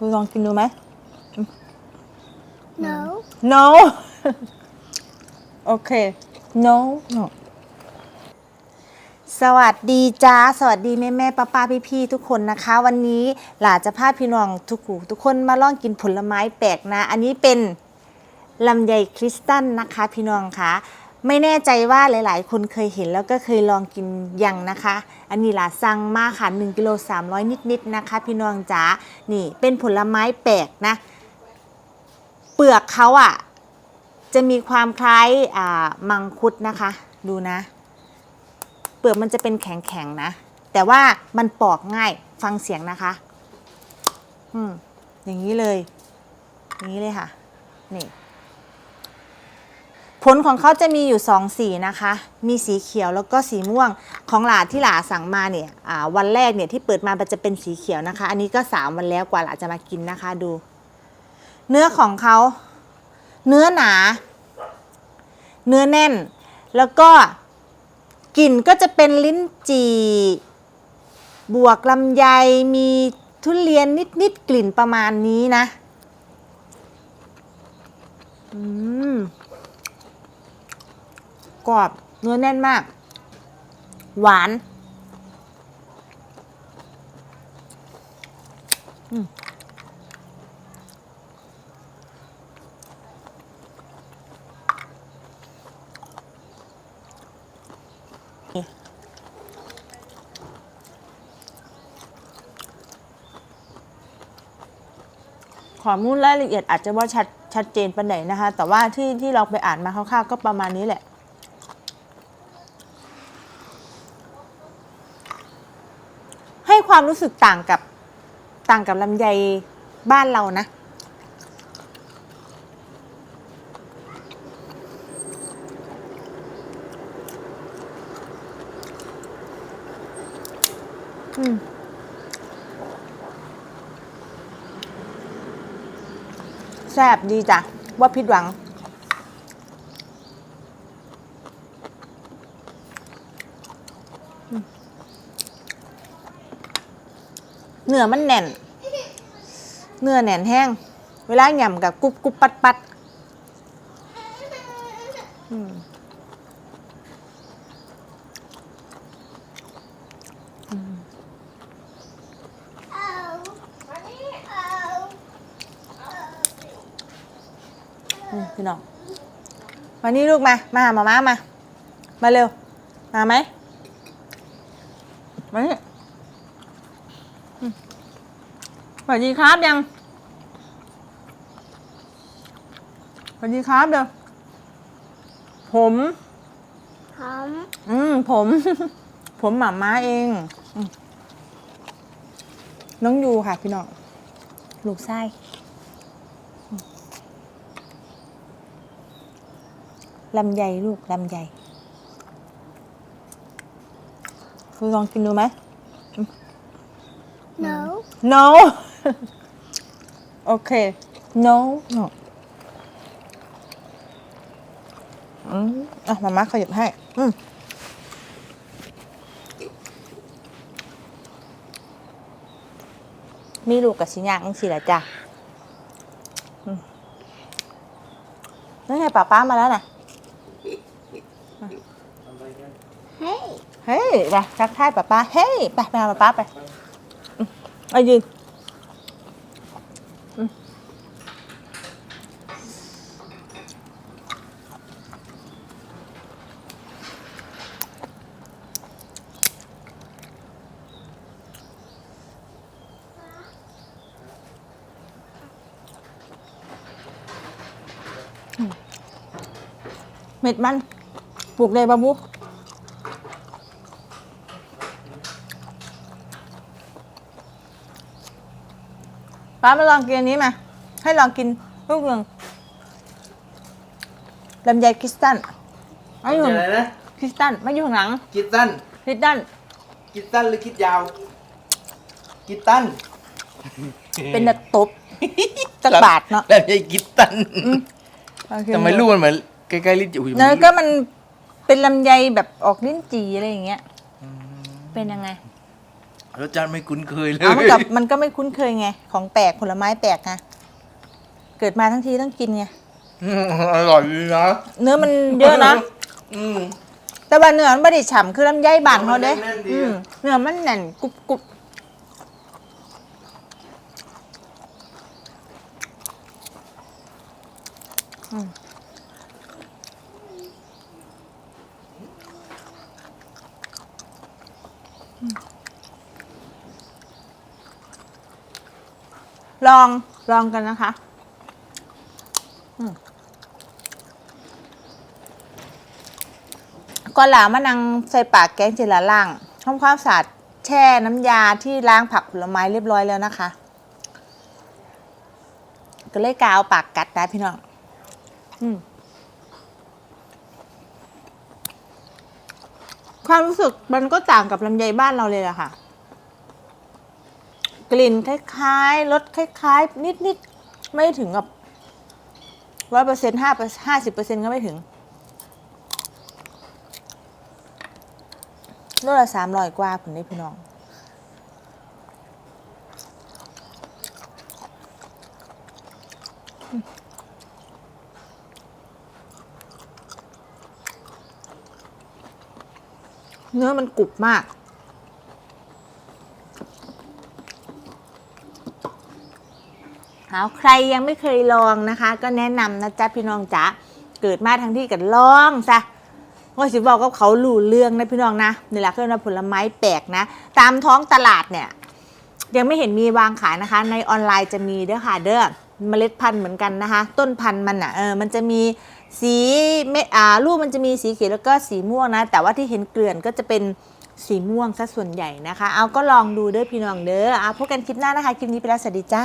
คุณลองกินดูไหม No. no โอเค no no สวัสดีจ้า สวัสดีแม่แม่ป้าป้าพี่พี่ๆทุกคนนะคะ วันนี้หลาจะพาพี่น้องทุกหูทุกคนมาลองกินผลไม้แปลกนะ อันนี้เป็นลำไยคริสตัลนะคะพี่น้องคะ ไม่แน่ใจว่าหลาย ๆ คนเคยเห็นแล้วก็เคยลองกินยังนะคะ อันนี้หลาสั่งมาค่ะ1กิโล300 นิดๆนะคะ พี่น้องจ๋า นี่เป็นผลไม้แปลกนะ เปลือกเขาอะ จะมีความคล้ายอ่ามังคุดนะคะ ดูนะ เปลือกมันจะเป็นแข็ง ๆ นะ แต่ว่ามันปอกง่าย ฟังเสียงนะคะ อืมอย่างนี้เลย อย่างนี้เลยค่ะ นี่ ผลของเขาจะมีอยู่สองสีนะคะ มีสีเขียวแล้วก็สีม่วงของหลาที่หลาสั่งมาเนี่ยอ่าวันแรกเนี่ยที่เปิดมามันจะเป็นสีเขียวนะคะ อันนี้ก็สามวันแล้วกว่าหลาจะมากินนะคะดู เนื้อของเขาเนื้อหนา เนื้อแน่น แล้วก็กลิ่นก็จะเป็นลิ้นจี่บวกลำไยมีทุเรียนนิดๆกลิ่นประมาณนี้นะ อืม กรอบ เนื้อแน่นมาก หวานข้อมูลรายละเอียดอาจจะว่าชัดชัดเจนปานไหนนะคะ แต่ว่าที่ที่เราไปอ่านมาคร่าวๆก็ประมาณนี้แหละ ให้ ความรู้สึกต่างกับต่างกับลำไยบ้านเรานะ อืมแซ่บดีจ้ะว่าผิดหวัง เนื้อมันแน่น เนื้อแน่นแห้ง เวลาหย่ำกับกรุบกรุบปัดปัดอืมอืมพี่น้องมานี่ลูกมา มาหามาม่ามา มาเร็ว มาไหมมานี่อืม สวัสดีครับยังสวัสดีครับเดี๋ยวผม Hum. อืมผม ผมหมาม้าเองอืมน้องยูค่ะพี่น้องลูกไส้อืมลำไยลูกลำไยคุณลองกินดูไหม No. no โอเค no no อืมอะมาม่าขยับให้ อืม มีลูกกับชิญางสิละจ้ะอืมนั่นไงป้าป้ามาแล้วน่ะ Hey. เฮ้ยไปทักทายป้าป้า เฮ้ย ไปไปหาป้าป้าไปอืมเอายืน เม็ดมันปลูกเลยบาบูป้ามาลองกินอันนี้มา ให้ลองกินลูกหนึ่งลำไยคริสตัลไม่อยู่อะไรนะคริสตัลไม่อยู่ข้างหลังกิดตันคริสตัลกิดตันหรือคิดยาว กิดตันเป็นแบบตบจักบาทเนาะ แล้วไอ้กิดตันลองกินทำไมลูกมันเหมือน ใกล้ๆลิ้นจี่เนยก็มันเป็นลำไยแบบออกลิ้นจีอะไรอย่างเงี้ย เป็นยังไงรสชาติไม่คุ้นเคยเลย เอามันกับมันก็ไม่คุ้นเคยไง ของแปลกผลไม้แปลกไงเกิดมาทั้งทีต้องกินไง อืมอร่อยดีนะ เนื้อมันเยอะนะ อืม แต่ว่าเนื้อมันไม่ได้ฉ่ำคือลำไยบานเขาเด้เนื้อมันแน่นๆดี อืมเนื้อมันแน่นกรุบกรุบอืมอืม ลองลองกันนะคะก่อนหลามานังใส่ปากแกงเจละล่างทำความสะอาดแช่น้ำยาที่ล้างผักผลไม้เรียบร้อยแล้วนะคะ ก็เลยกาวปากกัดนะพี่น้องอืมความรู้สึกมันก็ต่างกับลำไยบ้านเราเลยอะค่ะ กลิ่นคล้ายๆรสคล้ายๆ นิดๆ ไม่ถึงกับร้อยเปอร์เซ็นต์ห้าห้าสิบเปอร์เซ็นต์ก็ไม่ถึงโลละสามร้อยกว่าผลได้พี่น้องเนื้อมันกรุบมาก เอาใครยังไม่เคยลองนะคะ ก็แนะนำนะจ๊ะพี่น้องจ๋าเกิดมาทั้งที่กันลองซะว่าสิบอกกับเขาหลู่เรื่องนะพี่น้องนะนี่แหละคือว่าผลไม้แปลกนะ ตามท้องตลาดเนี่ยยังไม่เห็นมีวางขายนะคะ ในออนไลน์จะมีเด้อค่ะเด้อเมล็ดพันธุ์เหมือนกันนะคะ ต้นพันธุ์มันอะเออมันจะมีสีเม็ดอ่าลูกมันจะมีสีเขียวแล้วก็สีม่วงนะ แต่ว่าที่เห็นเกลื่อนก็จะเป็นสีม่วงซะส่วนใหญ่นะคะ เอาก็ลองดูเด้อพี่น้องเด้อเอาพบกันคลิปหน้านะคะ คลิปนี้ไปแล้วสวัสดีจ้า